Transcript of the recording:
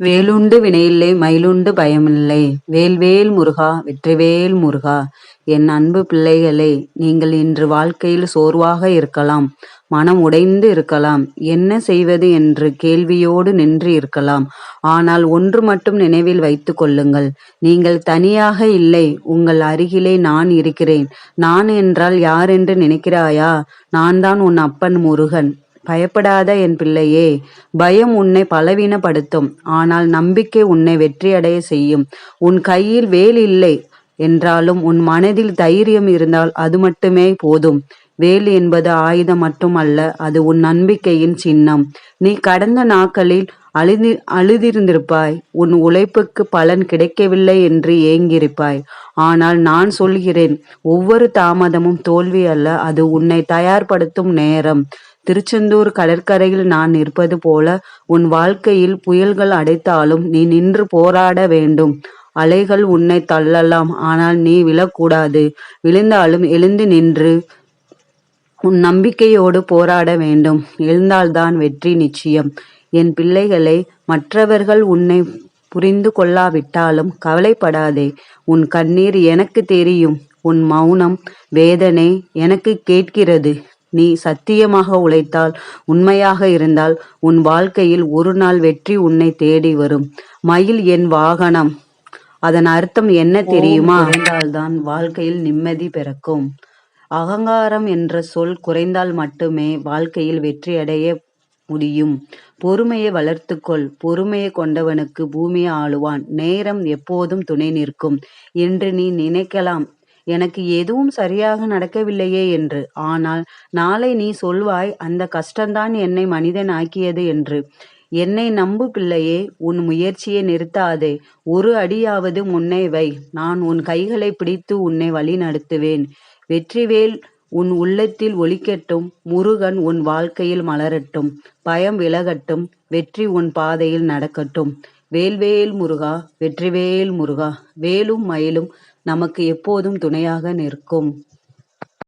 வேலுண்டு வினையில்லை மயிலுண்டு பயமில்லை. வேல்வேல் முருகா வெற்றிவேல் முருகா என் அன்பு பிள்ளைகளே நீங்கள் இன்று வாழ்க்கையில் சோர்வாக இருக்கலாம் மனம் உடைந்து இருக்கலாம். என்ன செய்வது என்று கேள்வியோடு நின்று இருக்கலாம். ஆனால் ஒன்று மட்டும் நினைவில் வைத்து கொள்ளுங்கள். நீங்கள் தனியாக இல்லை உங்கள் அருகிலே நான் இருக்கிறேன். நான் என்றால் யார் என்று நினைக்கிறாயா? நான் தான் உன் அப்பன் முருகன். பயப்படாத என் பிள்ளையே பயம் உன்னை பலவீனப்படுத்தும். ஆனால் நம்பிக்கை உன்னை வெற்றியடைய செய்யும். உன் கையில் வேல் இல்லை என்றாலும் உன் மனதில் தைரியம் இருந்தால் அது மட்டுமே போதும். வேல் என்பது ஆயுதம் மட்டுமல்ல அது உன் நம்பிக்கையின் சின்னம். நீ கடந்த நாட்களில் அழுதி அழுதிருந்திருப்பாய். உன் உழைப்புக்கு பலன் கிடைக்கவில்லை என்று ஏங்கியிருப்பாய். ஆனால் நான் சொல்கிறேன் ஒவ்வொரு தாமதமும் தோல்வி அல்ல அது உன்னை தயார்படுத்தும் நேரம். திருச்செந்தூர் கடற்கரையில் நான் நிற்பது போல உன் வாழ்க்கையில் புயல்கள் அடைத்தாலும் நீ நின்று போராட வேண்டும். அலைகள் உன்னை தள்ளலாம் ஆனால் நீ விழக்கூடாது. விழுந்தாலும் எழுந்து நின்று உன் நம்பிக்கையோடு போராட வேண்டும். எழுந்தால்தான் வெற்றி நிச்சயம். என் பிள்ளைகளை மற்றவர்கள் உன்னை புரிந்து கொள்ளாவிட்டாலும் கவலைப்படாதே. உன் கண்ணீர் எனக்கு தெரியும். உன் மௌனம் வேதனை எனக்கு கேட்கிறது. நீ சத்தியமாக உழைத்தால் உண்மையாக இருந்தால் உன் வாழ்க்கையில் ஒரு நாள் வெற்றி உன்னை தேடி வரும். மயில் என் வாகனம். அதன் அர்த்தம் என்ன தெரியுமா? குறைந்தால்தான் வாழ்க்கையில் நிம்மதி பிறக்கும். அகங்காரம் என்ற சொல் குறைந்தால் மட்டுமே வாழ்க்கையில் வெற்றி அடைய முடியும். பொறுமையை வளர்த்துக்கொள் பொறுமையை கொண்டவனுக்கு பூமியை ஆளுவான். நேரம் எப்போதும் துணை நிற்கும். என்று நீ நினைக்கலாம். எனக்கு எதுவும் சரியாக நடக்கவில்லையே என்று. ஆனால் நாளை நீ சொல்வாய் அந்த கஷ்டம்தான் என்னை மனிதன் ஆக்கியது என்று. என்னை நம்பு பிள்ளையே உன் முயற்சியை நிறுத்தாதே. ஒரு அடியாவது முன்னே வை. நான் உன் கைகளை பிடித்து உன்னை வழி நடத்துவேன். வெற்றிவேல் உன் உள்ளத்தில் ஒலிக்கட்டும் முருகன் உன் வாழ்க்கையில் மலரட்டும். பயம் விலகட்டும் வெற்றி உன் பாதையில் நடக்கட்டும். வேல்வேல் முருகா வெற்றிவேல் முருகா வேலும் மயிலும் நமக்கு எப்போதும் துணையாக நிற்கும்.